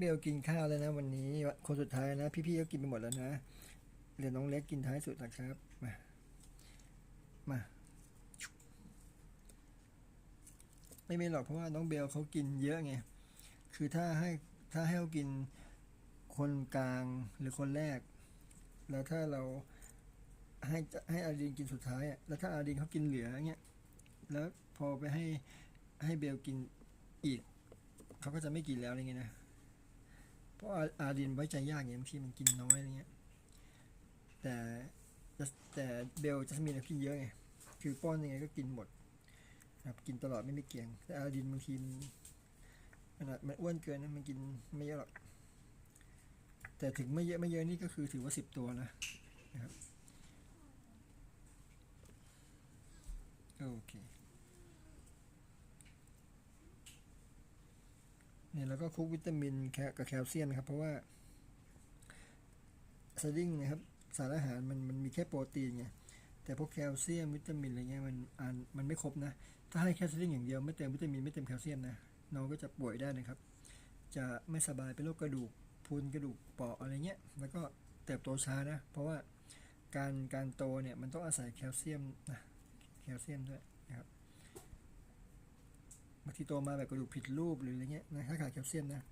เบลกินข้าวแล้วนะวันนี้คนสุดท้ายนะ พี่ๆก็กินไปหมดแล้วนะเหลือน้องเล็กกินท้ายสุดนะครับมามาไม่มีหรอกเพราะว่าน้องเบลเขากินเยอะไงคือถ้าให้ถ้าให้เขากินคนกลางหรือคนแรก แล้วถ้าเราให้ให้อาดินกินสุดท้ายอะแล้วถ้าอาดินเขากินเหลือเงี้ยแล้วพอไปให้ให้เบลกินอีกเขาก็จะไม่กินแล้วอะไรเงี้ยนะ ราะอาอาดินไว้ใจยากไงบางทีมันกินน้อยอะไรเงี้ย แต่แต่เบลจะมีนกินเยอะไงคือป้อนยังไงก็กินหมดนะครับกินตลอดไม่มีเกี่ยง แต่อาดินบางทีมันขนาดมันอ้วนเกินนะมันกินไม่เยอะหรอก แต่ถึงไม่เยอะไม่เยอะนี่ก็คือถือว่าสิบตัวนะนะครับโอเค เนี่ยแล้วก็คุกวิตามินแคกับแคลเซียมนะครับ เพราะว่าสดิ้งนะครับสารอาหารมันมันมีแค่โปรตีนไงแต่พวกแคลเซียมวิตามินอะไรเงี้ยมันอ่านมันไม่ครบนะ ถ้าให้แค่สดิ้งอย่างเดียวไม่เติมวิตามินไม่เติมแคลเซียมนะน้องก็จะป่วยได้นะครับ จะไม่สบายเป็นโรคกระดูกพรุนกระดูกเปราะอะไรเงี้ยแล้วก็เติบโตช้านะ เพราะว่าการการโตเนี่ยมันต้องอาศัยแคลเซียมนะแคลเซียมด้วยนะครับ บางทีโตมาแบบกระดูกผิดรูปหรืออะไรเงี้ยนะถ้าขาดแคลเซียมนะ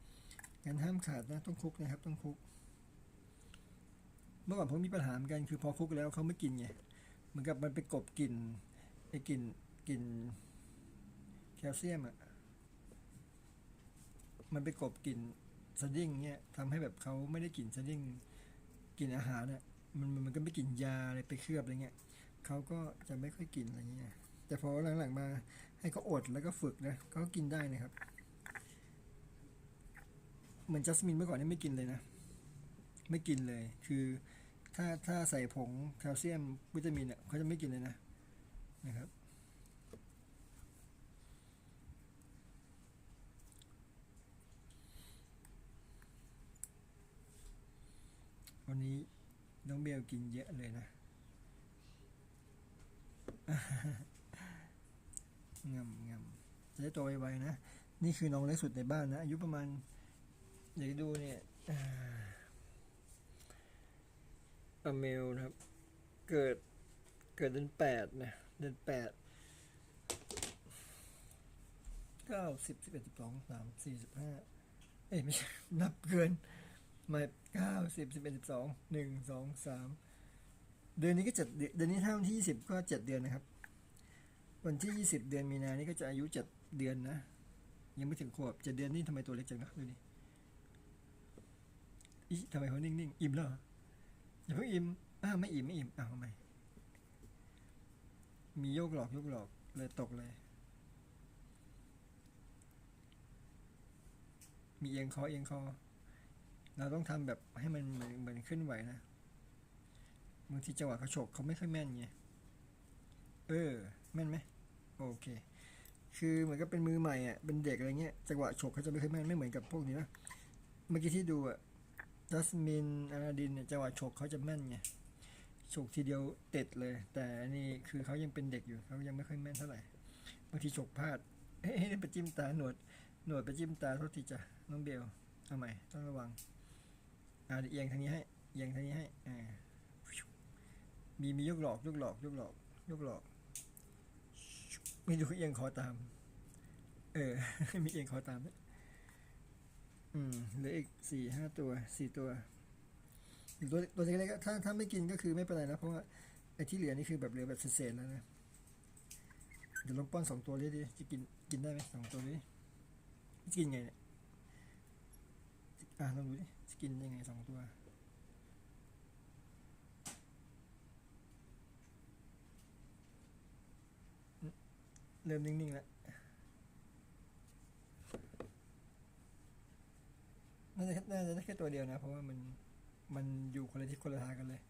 งั้นห้ามขาดนะต้องคุกนะครับต้องคุก เมื่อก่อนผมมีปัญหาเหมือนกันคือพอคุกแล้วเขาไม่กินไงเหมือนกับมันไปกบกลิ่นไอ้กลิ่นกลิ่นแคลเซียมอะมันไปกบกลิ่นสดิ้งเนี่ยทำให้แบบเขาไม่ได้กลิ่นสดิ้งกลิ่นอาหารอะมันมันมันก็ไม่กลิ่นยาอะไรไปเคลือบอะไรเงี้ยเขาก็จะไม่ค่อยกินอะไรเงี้ย แต่พอหลังๆมาให้เขาอดแล้วก็ฝึกนะเขาก็กินได้นะครับ เหมือนจัสมินเมื่อก่อนนี่ไม่กินเลยนะ ไม่กินเลย คือถ้าถ้าใส่ผงแคลเซียมวิตามินอะเขาจะไม่กินเลยนะนะครับวันนี้น้องเบลกินเยอะเลยนะ งำงำจะได้โตไวๆนะ นี่คือน้องเล็กสุดในบ้านนะอายุประมาณอยากดูเนี่ยอเมลนะครับ เกิดเกิดเดือนแปดนะเดือนแปดเก้าสิบสิบเอ็ดสิบสองสามสี่สิบห้าเอ้ยไม่ใช่นับเกินมาเก้าสิบสิบเอ็ดสิบสองหนึ่งสองสามเดือนนี้ก็เจ็ดเดือนเดือนนี้ถ้าวันที่ยี่สิบก็เจ็ดเดือนนะครับ วันที่ยี่สิบเดือนมีนานี่ก็จะอายุเจ็ดเดือนนะ ยังไม่ถึงขวบเจ็ดเดือนนี่ทำไมตัวเล็กจังนะดูดิอีทำไมเขานิ่งๆ อิ่มแล้วเหรออย่าเพิ่งอิ่มอ้าไม่อิ่มไม่อิ่มอ้าวทำไมมีโยกหลอกโยกหลอกเลยตกเลย มีเอียงคอเอียงคอ เราต้องทำแบบให้มันเหมือนเหมือนขึ้นไหวนะบางทีจังหวะเขาฉกเขาไม่ค่อยแม่นไงเออ แม่นไหม โอเค คือเหมือนกับเป็นมือใหม่อะเป็นเด็กอะไรเงี้ยจังหวะฉกเขาจะไม่ค่อยแม่นไม่เหมือนกับพวกนี้นะเมื่อกี้ที่ดูอะดัสมินอาราดินเนี่ยจังหวะฉกเขาจะแม่นไงฉกทีเดียวเต็ดเลย แต่อันนี่คือเขายังเป็นเด็กอยู่เขายังไม่ค่อยแม่นเท่าไหร่บางทีฉกพลาดเฮ้ยไปจิ้มตาหนวดหนวดไปจิ้มตาโทษทีจ้ะน้องเบลเอาใหม่ต้องระวังอ่าเอียงทางนี้ให้เอียงทางนี้ให้อ่ามีมียกหลอกยกหลอกยกหลอกยกหลอก ไมีดูเอียงคอตาม เออ มีเอียงคอตามด้วยอืมเหลืออีกสี่ห้าตัวสี่ตัวตัวตัวเล็กๆก็ถ้าถ้าไม่กินก็คือไม่เป็นไรนะเพราะว่าไอ้ที่เหลือนี่คือแบบเหลือแบบเศษๆแล้วนะเดี๋ยวลองป้อนสองตัวเลยดิจะกินกินได้ไหมสองตัวนี้กินไงเนี่ยอะลองดูดิจะกินยังไงสองตัว เริ่มนิ่งๆแล้วน่าจะน่าจะได้แค่ตัวเดียวนะ เพราะว่ามันมันอยู่คนละทิศคนละทางกันเลย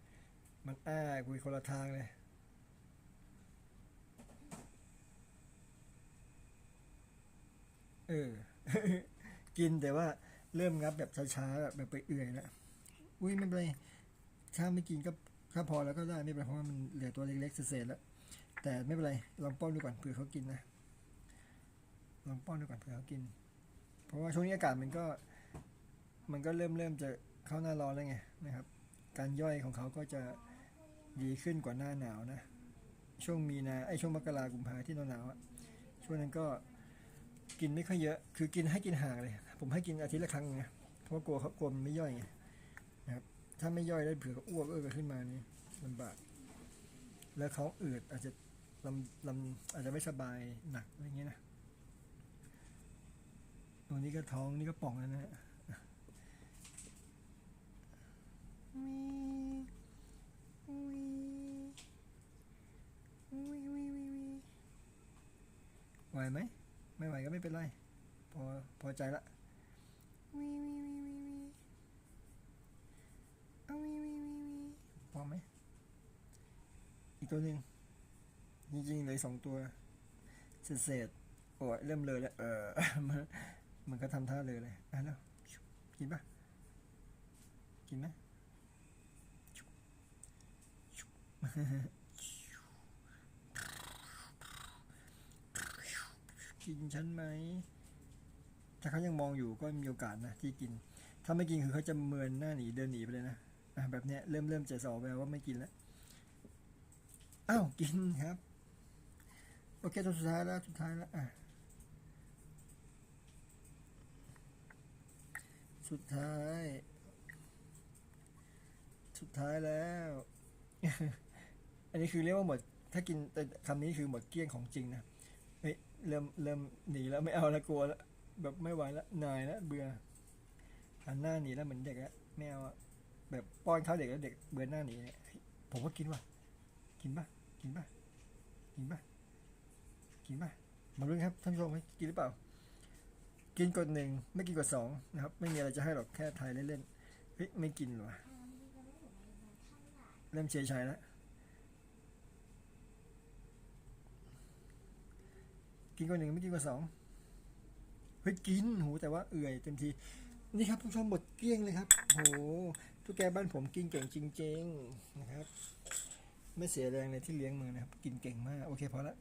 มันอ้าคุยคนละทางเลยเออ กินแต่ว่าเริ่มงับแบบช้าๆแบบแบบไปเอื่อยแล้วอุ้ยไม่เป็นไรถ้าไม่กินก็ถ้าพอแล้วก็ได้ไม่เป็นไรเพราะว่ามันเหลือตัวเล็กๆเศษๆแล้ว แต่ไม่เป็นไร ลองป้อนดูก่อนเผื่อเขากินนะ ลองป้อนดูก่อนเผื่อเขากิน เพราะว่าช่วงนี้อากาศมันก็ มันก็เริ่มเริ่มจะเข้าหน้าร้อนแล้วไงนะครับ การย่อยของเขาก็จะดีขึ้นกว่าหน้าหนาวนะ ช่วงมีนาไอช่วงมกรากุมภาที่หนาวๆอะช่วงนั้นก็กินไม่ค่อยเยอะ คือกินให้กินห่างเลย ผมให้กินอาทิตย์ละครั้งไงเพราะว่ากลัวเขากลัวมันไม่ย่อยไงนะครับ ถ้าไม่ย่อยแล้วเผื่อเขาอ้วกเออขึ้นมานี่ลำบาก แล้วเขาอืดอาจจะ ลำลำอาจจะไม่สบายหนักอะไรเงี้ยนะตัวนี้ก็ท้องนี่ก็ป่องแล้วนะฮะไหวไหม ไม่ไหวก็ไม่เป็นไร พอพอใจละพอไหมอีกตัวหนึ่ง จริงๆเลยสองตัว เศษๆโอ้ยเริ่มเลยแล้ว เออ มันมันก็ทำท่าเลยเลยอะแล้วกินปะกินไหมกินฉันไหม ถ้าเขายังมองอยู่ก็มีโอกาสนะที่กิน ถ้าไม่กินคือเขาจะเมินหน้าหนีเดินหนีไปเลยนะอะแบบเนี้ยเริ่มเริ่มจะสอแววว่าไม่กินแล้ว อ้าว กินครับ โอเคตัวสุดท้ายแล้วสุดท้ายแล้วอะสุดท้าย สุดท้ายแล้ว อันนี้คือเรียกว่าหมด ถ้ากินแต่คำนี้คือหมดเกลี้ยงของจริงนะเฮ้ยเริ่มเริ่มหนีแล้วไม่เอาแล้วกลัวแล้วแบบไม่ไหวแล้วนายแล้วเบื่อหันหน้าหนีแล้วเหมือนเด็กอะไม่เอาแบบป้อนข้าวเด็กแล้วเด็กเบื่อหน้าหนีผมก็กินว่ะกินป่ะกินป่ะกินป่ะ กินป่ะมาลุ้นครับท่านผู้ชมกินหรือเปล่า กินกดหนึ่งไม่กินกดสองนะครับ ไม่มีอะไรจะให้หรอกแค่ทายเล่นๆเฮ้ยไม่กินหรอเริ่มเฉยชัยแล้วกินกดหนึ่งไม่กินกดสองเฮ้ยกินโหแต่ว่าเอื่อยเต็มที นี่ครับท่านผู้ชมหมดเกลี้ยงเลยครับโหทุกแกบ้านผมกินเก่งจริงๆนะครับ ไม่เสียแรงเลยที่เลี้ยงมือนะครับ กินเก่งมาก โอเคพอละ